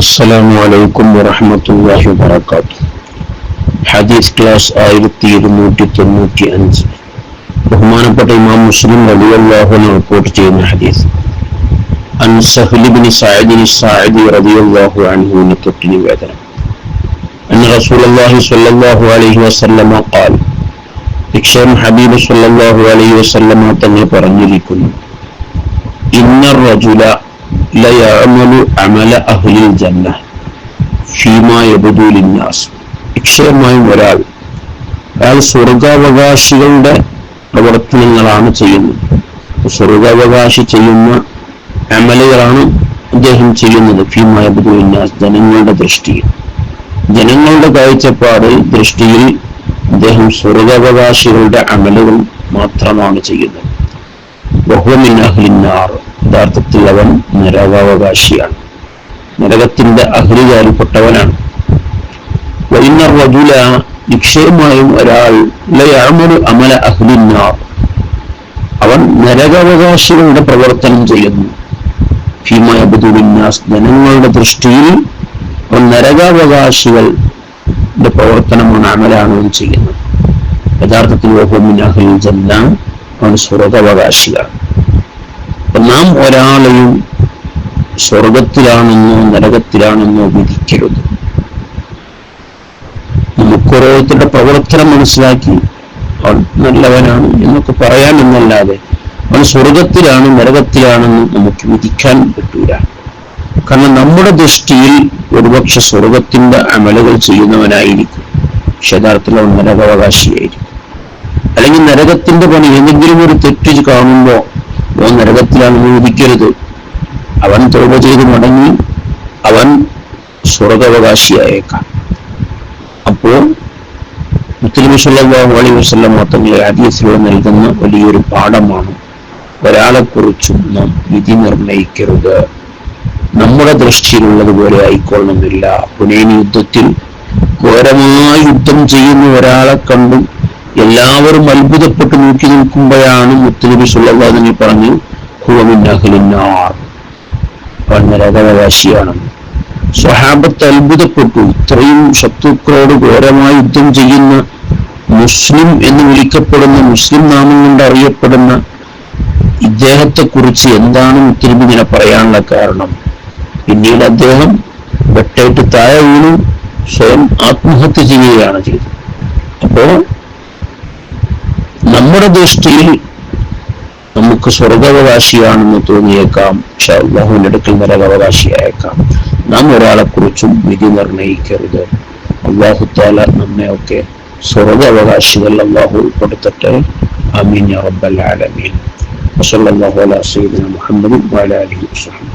അസ്സലാം വലൈക്കും വറഹമത്തല്ലാഹി വബർക്കാത്തു ഹദീസ് ക്ലാസ് ആയിരത്തി ഇരുന്നൂറ്റി തൊണ്ണൂറ്റി അഞ്ച് ബഹുമാനപ്പെട്ട ഇമാം മുസ്ലിം അലി അള്ളാഹുന റിപ്പോർട്ട് ചെയ്യുന്ന ഹദീസ്. അൻ സഹ്ലിബിന് സായദിന് സായദി റബി അള്ളാഹു അൻഹുവിന് തൊട്ടിന് വേദന. അൻ റസൂൽ അള്ളാഹി സല്ലാഹു അലൈഹി വസല്ലമ കാൽ നിക്ഷേം ഹബീബ് സല്ലാഹു അലൈഹി വസല്ലമ തന്നെ പറഞ്ഞിരിക്കുന്നു. ഇന്നർ റജുല ലയഅമലു അമല അഹ്ലിൽ ജന്ന ഫീമാ യബ്ദു ലിന്നാസ് നിശ്ചയമായും ഒരാൾ അയാൾ സ്വർഗാവകാശികളുടെ പ്രവർത്തനങ്ങളാണ് ചെയ്യുന്നത്. സ്വർഗാവകാശി ചെയ്യുന്ന അമലുകളാണ് അദ്ദേഹം ചെയ്യുന്നത്. ഫീമാ യബ്ദു ലിന്നാസ് ജനങ്ങളുടെ ദൃഷ്ടിയിൽ. ജനങ്ങളുടെ കാഴ്ചപ്പാട് ദൃഷ്ടിയിൽ അദ്ദേഹം സ്വർഗാവകാശികളുടെ അമലുകൾ മാത്രമാണ് ചെയ്യുന്നത്. ബഹുമിൻ അഹ്ലിന്നാർ യഥാർത്ഥത്തിൽ അവൻ നരകാവകാശിയാണ് നരകത്തിന്റെ അഹ്ലികാരിൽപ്പെട്ടവനാണ് വൈന്നർ റജുല നിക്ഷേപമായും ഒരാൾ ലയാമൊരു അമല അഹ്ലിന്നാർ. അവൻ നരകാവകാശികളുടെ പ്രവർത്തനം ചെയ്യുന്നു. ഭീമയബുദുവിന്യാസ് ജനങ്ങളുടെ ദൃഷ്ടിയിൽ അവൻ നരകാവകാശികളുടെ പ്രവർത്തനമാണ് അമലാണ് അവൻ ചെയ്യുന്നത് യഥാർത്ഥത്തിൽ വഹുമിൻ അഹ്ലിൽ ജന്ന അവൻ സ്വർഗാവകാശിയാണ്. ഒരാളെയും സ്വർഗത്തിലാണെന്നോ നരകത്തിലാണെന്നോ വിധിക്കരുത്. നമുക്ക് ഓരോരുത്തരുടെ പ്രവർത്തനം മനസ്സിലാക്കി അവൻ നല്ലവനാണ് എന്നൊക്കെ പറയാമെന്നല്ലാതെ അവൻ സ്വർഗത്തിലാണ് നരകത്തിലാണെന്ന് നമുക്ക് വിധിക്കാൻ പറ്റൂല. കാരണം നമ്മുടെ ദൃഷ്ടിയിൽ ഒരുപക്ഷെ സ്വർഗത്തിന്റെ അമലുകൾ ചെയ്യുന്നവനായിരിക്കും. പക്ഷെ യഥാർത്ഥത്തിൽ അവൻ നരകാവകാശിയായിരിക്കും. അല്ലെങ്കിൽ നരകത്തിന്റെ പണി എന്തെങ്കിലും ഒരു തെറ്റ് കാണുമ്പോൾ അവൻ നരകത്തിലാണെന്ന് വിധിക്കരുത് അവൻ തോപ ചെയ്ത് മടങ്ങി അവൻ സ്വർഗാവകാശിയായേക്കാം. അപ്പോൾ മുസ്ലിം സല്ലല്ലാഹു അലൈഹി വസല്ലം തങ്ങളെ ഹദീസിലൂടെ നൽകുന്ന വലിയൊരു പാഠമാണ് ഒരാളെക്കുറിച്ചും നാം വിധി നിർണയിക്കരുത്. നമ്മുടെ ദൃഷ്ടിയിലുള്ളതുപോലെ ആയിക്കൊള്ളണമെന്നില്ല. പുനേനി യുദ്ധത്തിൽ ഘോരമായ യുദ്ധം ചെയ്യുന്ന ഒരാളെ കണ്ടും എല്ലാവരും അത്ഭുതപ്പെട്ട് നോക്കി നിൽക്കുമ്പോഴാണ് മുത്തലിബി സുല്ലാദിനെ പറഞ്ഞു അവൻ നരകാവകാശിയാണെന്ന് സ്വഹാബത്ത് അത്ഭുതപ്പെട്ടു ഇത്രയും ശത്രുക്കളോട് ഘോരമായി യുദ്ധം ചെയ്യുന്ന മുസ്ലിം എന്ന് വിളിക്കപ്പെടുന്ന മുസ്ലിം നാമം കൊണ്ട് അറിയപ്പെടുന്ന ഇദ്ദേഹത്തെ കുറിച്ച് എന്താണ് മുത്തലിബ് ഇങ്ങനെ പറയാനുള്ള കാരണം? പിന്നീട് അദ്ദേഹം വെട്ടേറ്റ് താഴെ വീണു. സ്വയം ആത്മഹത്യ ചെയ്യുകയാണ് ചെയ്തത്. അപ്പോ നമ്മുടെ ദൃഷ്ടിയിൽ നമുക്ക് സ്വർഗാവകാശിയാണെന്ന് തോന്നിയേക്കാം. പക്ഷെ അള്ളാഹുവിന്റെ അടുക്കൽ നരകാവകാശിയായേക്കാം നാം ഒരാളെ കുറിച്ചും വിധി നിർണയിക്കരുത്. അള്ളാഹു താല നമ്മെയൊക്കെ സ്വർഗാവകാശികൾ അള്ളാഹു ഉൾപ്പെടുത്തട്ടെ. അമീൻ റബ്ബൽ ആലമീൻ. വസല്ലല്ലാഹു അലാ സയ്യിദിന മുഹമ്മദ് ആലിഹി വസഹ്ബിഹി